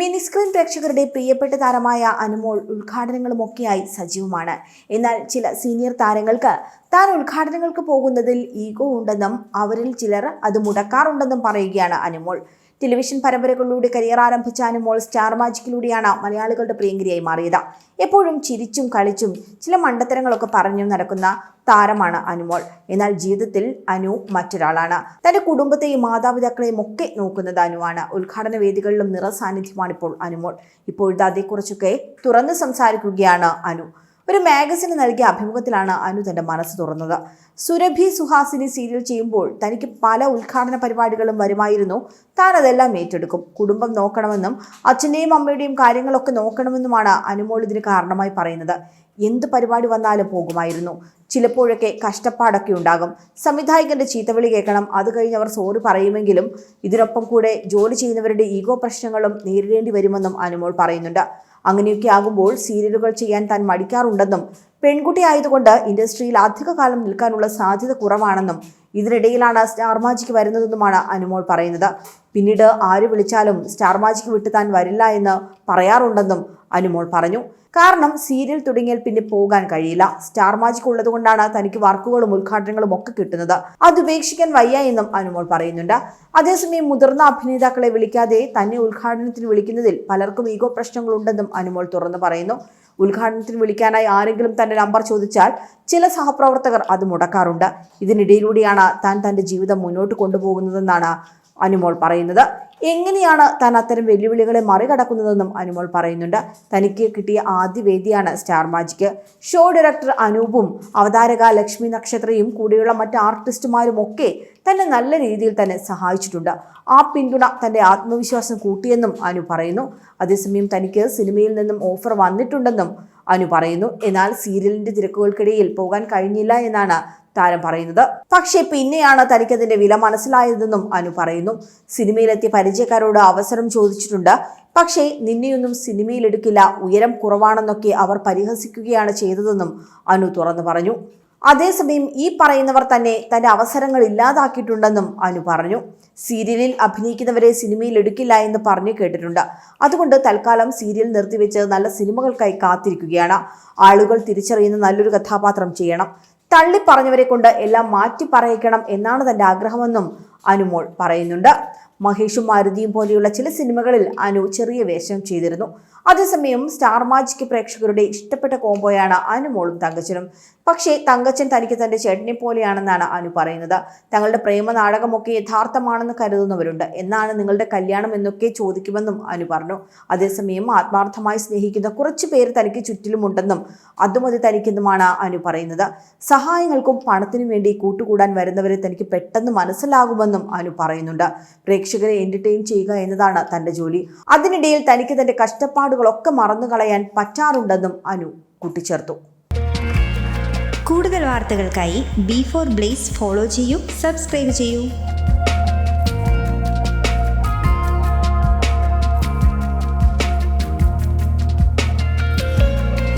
Mini screen പ്രേക്ഷകരുടെ പ്രിയപ്പെട്ട താരമായ അനുമോൾ ഉദ്ഘാടനങ്ങളുമൊക്കെയായി സജീവമാണ്. എന്നാൽ ചില സീനിയർ താരങ്ങൾക്ക് താൻ ഉദ്ഘാടനങ്ങൾക്ക് പോകുന്നതിൽ ഈഗോ ഉണ്ടെന്നും അവരിൽ ചിലർ അത് മുടക്കാറുണ്ടെന്നും പറയുകയാണ് അനുമോൾ. ടെലിവിഷൻ പരമ്പരകളിലൂടെ കരിയർ ആരംഭിച്ച അനുമോൾ സ്റ്റാർ മാജിക്കിലൂടെയാണ് മലയാളികളുടെ പ്രിയങ്കരിയായി മാറിയത്. എപ്പോഴും ചിരിച്ചും കളിച്ചും ചില മണ്ടത്തരങ്ങളൊക്കെ പറഞ്ഞും നടക്കുന്ന താരമാണ് അനുമോൾ. എന്നാൽ ജീവിതത്തിൽ അനു മറ്റൊരാളാണ്. തന്റെ കുടുംബത്തെയും മാതാപിതാക്കളെയും ഒക്കെ നോക്കുന്നത് അനുവാണ്. ഉദ്ഘാടന വേദികളിലും നിറസാന്നിധ്യമാണ് ഇപ്പോൾ അനുമോൾ. ഇപ്പോഴത്തെ അതേക്കുറിച്ചൊക്കെ തുറന്ന് സംസാരിക്കുകയാണ് അനു. ഒരു മാഗസിന് നൽകിയ അഭിമുഖത്തിലാണ് അനു തന്റെ മനസ്സ് തുറന്നത്. സുരഭി സുഹാസിനി സീരിയൽ ചെയ്യുമ്പോൾ തനിക്ക് പല ഉദ്ഘാടന പരിപാടികളും വരുമായിരുന്നു. താൻ അതെല്ലാം ഏറ്റെടുക്കും. കുടുംബം നോക്കണമെന്നും അച്ഛന്റെയും അമ്മയുടെയും കാര്യങ്ങളൊക്കെ നോക്കണമെന്നുമാണ് അനുമോൾ ഇതിന് കാരണമായി പറയുന്നത്. എന്ത് പരിപാടി വന്നാലും പോകുമായിരുന്നു. ചിലപ്പോഴൊക്കെ കഷ്ടപ്പാടൊക്കെ ഉണ്ടാകും. സംവിധായകന്റെ ചീത്തവിളി കേൾക്കണം. അത് കഴിഞ്ഞ് അവർ സോറി പറയുമെങ്കിലും ഇതിനൊപ്പം കൂടെ ജോലി ചെയ്യുന്നവരുടെ ഈഗോ പ്രശ്നങ്ങളും നേരിടേണ്ടി വരുമെന്നും അനുമോൾ പറയുന്നുണ്ട്. അങ്ങനെയൊക്കെ ആകുമ്പോൾ സീരിയലുകൾ ചെയ്യാൻ താൻ മടിക്കാറുണ്ടെന്നും പെൺകുട്ടി ആയതുകൊണ്ട് ഇൻഡസ്ട്രിയിൽ അധികകാലം നിൽക്കാനുള്ള സാധ്യത കുറവാണെന്നും ഇതിനിടയിലാണ് സ്റ്റാർ മാജിക്ക് വരുന്നതെന്നുമാണ് അനുമോൾ പറയുന്നത്. പിന്നീട് ആര് വിളിച്ചാലും സ്റ്റാർ മാജിക്ക് വിട്ട് താൻ വരില്ല എന്ന് പറയാറുണ്ടെന്നും അനുമോൾ പറഞ്ഞു. കാരണം സീരിയൽ തുടങ്ങിയാൽ പിന്നെ പോകാൻ കഴിയില്ല. സ്റ്റാർ മാജിക് ഉള്ളതുകൊണ്ടാണ് തനിക്ക് വർക്കുകളും ഉദ്ഘാടനങ്ങളും ഒക്കെ കിട്ടുന്നത്. അത് ഉപേക്ഷിക്കാൻ വയ്യ എന്നും അനുമോൾ പറയുന്നുണ്ട്. അതേസമയം മുതിർന്ന അഭിനേതാക്കളെ വിളിക്കാതെ തന്നെ ഉദ്ഘാടനത്തിന് വിളിക്കുന്നതിൽ പലർക്കും ഈഗോ പ്രശ്നങ്ങളുണ്ടെന്നും അനുമോൾ തുറന്നു പറയുന്നു. ഉദ്ഘാടനത്തിന് വിളിക്കാനായി ആരെങ്കിലും തന്റെ നമ്പർ ചോദിച്ചാൽ ചില സഹപ്രവർത്തകർ അത് മുടക്കാറുണ്ട്. ഇതിനിടയിലൂടെയാണ് താൻ തന്റെ ജീവിതം മുന്നോട്ട് കൊണ്ടുപോകുന്നതെന്നാണ് അനുമോൾ പറയുന്നത്. എങ്ങനെയാണ് താൻ അത്തരം വെല്ലുവിളികളെ മറികടക്കുന്നതെന്നും അനുമോൾ പറയുന്നുണ്ട്. തനിക്ക് കിട്ടിയ ആദ്യ വേദിയാണ് സ്റ്റാർ മാജിക്. ഷോ ഡയറക്ടർ അനൂപും അവതാരക ലക്ഷ്മി നക്ഷത്രയും കൂടെയുള്ള മറ്റ് ആർട്ടിസ്റ്റുമാരും ഒക്കെ തന്നെ നല്ല രീതിയിൽ തന്നെ സഹായിച്ചിട്ടുണ്ട്. ആ പിന്തുണ തന്റെ ആത്മവിശ്വാസം കൂട്ടിയെന്നും അനു പറയുന്നു. അതേസമയം തനിക്ക് സിനിമയിൽ നിന്നും ഓഫർ വന്നിട്ടുണ്ടെന്നും അനു പറയുന്നു. എന്നാൽ സീരിയലിന്റെ തിരക്കുകൾക്കിടയിൽ പോകാൻ കഴിഞ്ഞില്ല എന്നാണ് താരം പറയുന്നത്. പക്ഷേ പിന്നെയാണ് തനിക്കതിന്റെ വില മനസ്സിലായതെന്നും അനു പറയുന്നു. സിനിമയിലെത്തിയ പരിചയക്കാരോട് അവസരം ചോദിച്ചിട്ടുണ്ട്. പക്ഷേ നിന്നെയൊന്നും സിനിമയിലെടുക്കില്ല ഉയരം കുറവാണെന്നൊക്കെ അവർ പരിഹസിക്കുകയാണ് ചെയ്തതെന്നും അനു തുറന്നു പറഞ്ഞു. അതേസമയം ഈ പറയുന്നവർ തന്നെ തന്റെ അവസരങ്ങൾ ഇല്ലാതാക്കിയിട്ടുണ്ടെന്നും അനു പറഞ്ഞു. സീരിയലിൽ അഭിനയിക്കുന്നവരെ സിനിമയിൽ എടുക്കില്ല എന്ന് പറഞ്ഞു കേട്ടിട്ടുണ്ട്. അതുകൊണ്ട് തൽക്കാലം സീരിയൽ നിർത്തിവെച്ച് നല്ല സിനിമകൾക്കായി കാത്തിരിക്കുകയാണ്. ആളുകൾ തിരിച്ചറിയുന്ന നല്ലൊരു കഥാപാത്രം ചെയ്യണം. തള്ളി പറഞ്ഞവരെ കൊണ്ട് എല്ലാം മാറ്റി പറയിക്കണം എന്നാണ് തന്റെ ആഗ്രഹമെന്നും അനുമോൾ പറയുന്നുണ്ട്. മഹേഷും മാരുതിയും പോലെയുള്ള ചില സിനിമകളിൽ അനു ചെറിയ വേഷം ചെയ്തിരുന്നു. അതേസമയം സ്റ്റാർ മാജിക് പ്രേക്ഷകരുടെ ഇഷ്ടപ്പെട്ട കോംബോയാണ് അനുമോളും തങ്കച്ചനും. പക്ഷേ തങ്കച്ചൻ തനിക്ക് തന്റെ ചേട്ടനെ പോലെയാണെന്നാണ് അനു പറയുന്നത്. തങ്ങളുടെ പ്രേമ നാടകമൊക്കെ യഥാർത്ഥമാണെന്ന് കരുതുന്നവരുണ്ട്. എന്നാണ് നിങ്ങളുടെ കല്യാണം എന്നൊക്കെ ചോദിക്കുമെന്നും അനു പറഞ്ഞു. അതേസമയം ആത്മാർത്ഥമായി സ്നേഹിക്കുന്ന കുറച്ച് പേര് തനിക്ക് ചുറ്റിലുമുണ്ടെന്നും അതുമതി തനിക്കെന്നുമാണ് അനു പറയുന്നത്. സഹായങ്ങൾക്കും പണത്തിനും വേണ്ടി കൂട്ടുകൂടാൻ വരുന്നവരെ തനിക്ക് പെട്ടെന്ന് മനസ്സിലാകുമെന്നും അനു പറയുന്നുണ്ട്. പ്രേക്ഷകരെ എന്റർടൈൻ ചെയ്യുക എന്നതാണ് തന്റെ ജോലി. അതിനിടയിൽ തനിക്ക് തന്റെ കഷ്ടപ്പാടുകളൊക്കെ മറന്നു കളയാൻ പറ്റാറുണ്ടെന്നും അനു കൂട്ടിച്ചേർത്തു. കൂടുതൽ വാർത്തകൾക്കായി ബി ഫോർ ബ്ലേസ് ഫോളോ ചെയ്യൂ സബ്സ്ക്രൈബ് ചെയ്യൂ.